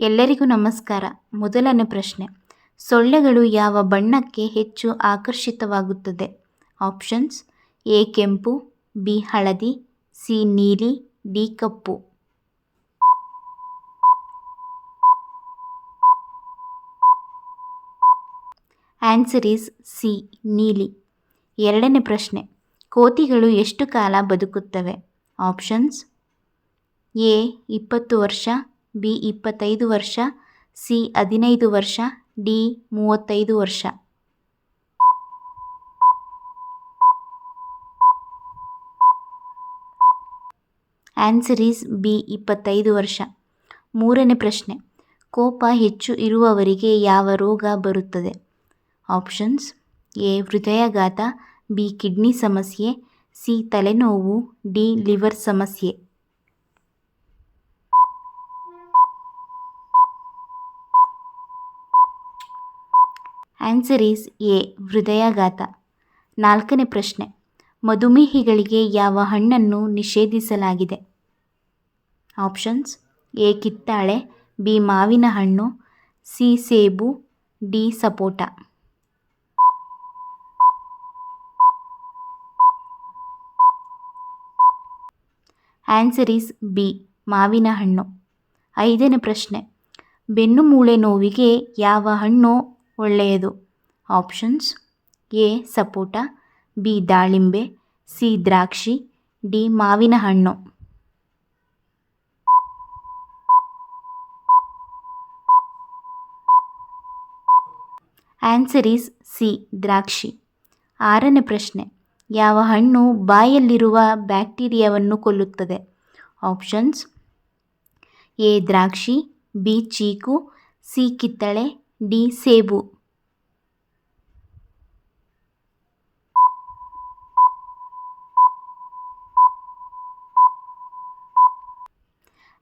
ಎಲ್ಲರಿಗೂ ನಮಸ್ಕಾರ. ಮೊದಲನೇ ಪ್ರಶ್ನೆ. ಸೊಳ್ಳೆಗಳು ಯಾವ ಬಣ್ಣಕ್ಕೆ ಹೆಚ್ಚು ಆಕರ್ಷಿತವಾಗುತ್ತದೆ? ಆಪ್ಷನ್ಸ್, ಎ ಕೆಂಪು, ಬಿ ಹಳದಿ, ಸಿ ನೀಲಿ, ಡಿ ಕಪ್ಪು. ಆನ್ಸರ್ ಈಸ್ ಸಿ, ನೀಲಿ. ಎರಡನೇ ಪ್ರಶ್ನೆ. ಕೋತಿಗಳು ಎಷ್ಟು ಕಾಲ ಬದುಕುತ್ತವೆ? ಆಪ್ಷನ್ಸ್, ಎ, ಇಪ್ಪತ್ತು ವರ್ಷ ಬಿ ಇಪ್ಪತ್ತೈದು ವರ್ಷ, ಸಿ ಹದಿನೈದು ವರ್ಷ, ಡಿ ಮೂವತ್ತೈದು ವರ್ಷ. ಆನ್ಸರ್ ಈಸ್ ಬಿ ಇಪ್ಪತ್ತೈದು ವರ್ಷ. ಮೂರನೇ ಪ್ರಶ್ನೆ, ಕೋಪ ಹೆಚ್ಚು ಇರುವವರಿಗೆ ಯಾವ ರೋಗ ಬರುತ್ತದೆ? ಆಪ್ಷನ್ಸ್, ಎ ಹೃದಯಾಘಾತ, ಬಿ ಕಿಡ್ನಿ ಸಮಸ್ಯೆ, ಸಿ ತಲೆನೋವು, ಡಿ ಲಿವರ್ ಸಮಸ್ಯೆ. ಆನ್ಸರ್ ಈಸ್ ಎ ಹೃದಯಾಘಾತ. ನಾಲ್ಕನೇ ಪ್ರಶ್ನೆ. ಮಧುಮೇಹಿಗಳಿಗೆ ಯಾವ ಹಣ್ಣನ್ನು ನಿಷೇಧಿಸಲಾಗಿದೆ? ಆಪ್ಷನ್ಸ್. ಎ ಕಿತ್ತಾಳೆ, ಬಿ ಮಾವಿನ ಹಣ್ಣು, ಸಿ ಸೇಬು, ಡಿ ಸಪೋಟ. ಆನ್ಸರ್ ಈಸ್ ಬಿ ಮಾವಿನ ಹಣ್ಣು. ಐದನೇ ಪ್ರಶ್ನೆ. ಬೆನ್ನು ಮೂಳೆ ನೋವಿಗೆ ಯಾವ ಹಣ್ಣು ಒಳ್ಳೆಯದು. Options A. Sapota, B. ದಾಳಿಂಬೆ, ಸಿ. ದ್ರಾಕ್ಷಿ, ಡಿ. ಮಾವಿನ ಹಣ್ಣು ಆನ್ಸರ್ ಈಸ್ ಸಿ. ದ್ರಾಕ್ಷಿ. ಆರನೇ ಪ್ರಶ್ನೆ ಯಾವ ಹಣ್ಣು ಬಾಯಲ್ಲಿರುವ ಬ್ಯಾಕ್ಟೀರಿಯಾವನ್ನು ಕೊಲ್ಲುತ್ತದೆ? Options A. ದ್ರಾಕ್ಷಿ, ಬಿ. ಚೀಕು, ಸಿ. ಕಿತ್ತಳೆ ಡಿ ಸೇಬು.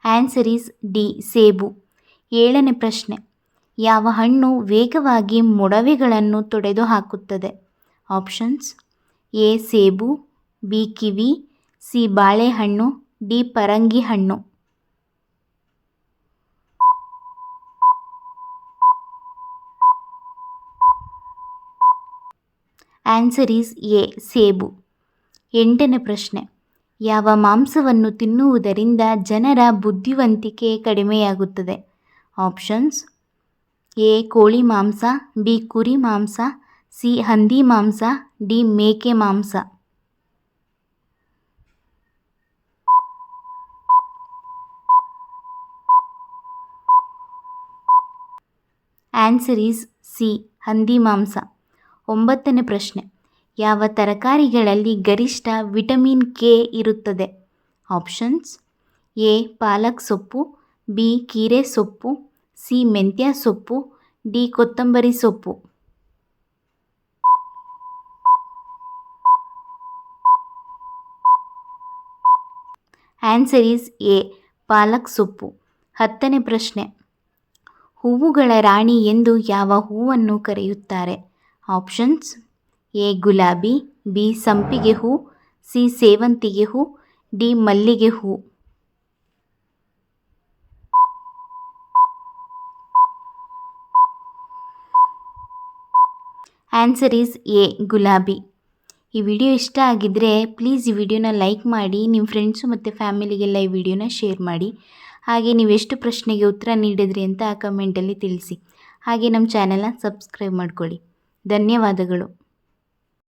ಆನ್ಸರ್ ಈಸ್ ಡಿ ಸೇಬು. ಏಳನೇ ಪ್ರಶ್ನೆ. ಯಾವ ಹಣ್ಣು ವೇಗವಾಗಿ ಮೊಡವೆಗಳನ್ನು ತೊಡೆದು ಹಾಕುತ್ತದೆ? ಆಪ್ಷನ್ಸ್ ಎ ಸೇಬು, ಬಿ ಕಿವಿ, ಸಿ ಬಾಳೆಹಣ್ಣು, ಡಿ ಪರಂಗಿ ಹಣ್ಣು. ಆನ್ಸರ್ ಈಸ್ ಎ ಸೇಬು. ಎಂಟನೇ ಪ್ರಶ್ನೆ. ಯಾವ ಮಾಂಸವನ್ನು ತಿನ್ನುವುದರಿಂದ ಜನರ ಬುದ್ಧಿವಂತಿಕೆ ಕಡಿಮೆಯಾಗುತ್ತದೆ? ಆಪ್ಷನ್ಸ್ ಎ ಕೋಳಿ ಮಾಂಸ ಬಿ ಕುರಿ ಮಾಂಸ ಸಿ ಹಂದಿ ಮಾಂಸ ಡಿ ಮೇಕೆ ಮಾಂಸ. ಆನ್ಸರ್ ಈಸ್ ಸಿ ಹಂದಿ ಮಾಂಸ. ಒಂಬತ್ತನೇ ಪ್ರಶ್ನೆ. ಯಾವ ತರಕಾರಿಗಳಲ್ಲಿ ಗರಿಷ್ಠ ವಿಟಮಿನ್ ಕೆ ಇರುತ್ತದೆ? ಆಪ್ಷನ್ಸ್, ಎ, ಪಾಲಕ್ ಸೊಪ್ಪು, ಬಿ, ಕೀರೆ ಸೊಪ್ಪು, ಸಿ, ಮೆಂತ್ಯ ಸೊಪ್ಪು, ಡಿ, ಕೊತ್ತಂಬರಿ ಸೊಪ್ಪು. ಆನ್ಸರ್ ಈಸ್ ಎ, ಪಾಲಕ್ ಸೊಪ್ಪು. ಹತ್ತನೇ ಪ್ರಶ್ನೆ. ಹೂವುಗಳ ರಾಣಿ ಎಂದು ಯಾವ ಹೂವನ್ನು ಕರೆಯುತ್ತಾರೆ? ಆಪ್ಷನ್ಸ್ ಎ ಗುಲಾಬಿ. ಬಿ ಸಂಪಿಗೆ ಹೂ. ಸಿ ಸೇವಂತಿಗೆ ಹೂ. ಡಿ ಮಲ್ಲಿಗೆ ಹೂ. ಆನ್ಸರ್ ಈಸ್ ಎ ಗುಲಾಬಿ. ಈ ವಿಡಿಯೋ ಇಷ್ಟ ಆಗಿದ್ದರೆ ಪ್ಲೀಸ್ ಈ ವಿಡಿಯೋನ ಲೈಕ್ ಮಾಡಿ ನಿಮ್ಮ ಫ್ರೆಂಡ್ಸು ಮತ್ತು ಫ್ಯಾಮಿಲಿಗೆಲ್ಲ ಈ ವಿಡಿಯೋನ ಶೇರ್ ಮಾಡಿ. ಹಾಗೆ ನೀವು ಎಷ್ಟು ಪ್ರಶ್ನೆಗೆ ಉತ್ತರ ನೀಡಿದ್ರಿ ಅಂತ ಕಮೆಂಟಲ್ಲಿ ತಿಳಿಸಿ. ಹಾಗೆ ನಮ್ಮ ಚಾನೆಲ್ನ ಸಬ್ಸ್ಕ್ರೈಬ್ ಮಾಡ್ಕೊಳ್ಳಿ. ಧನ್ಯವಾದಗಳು.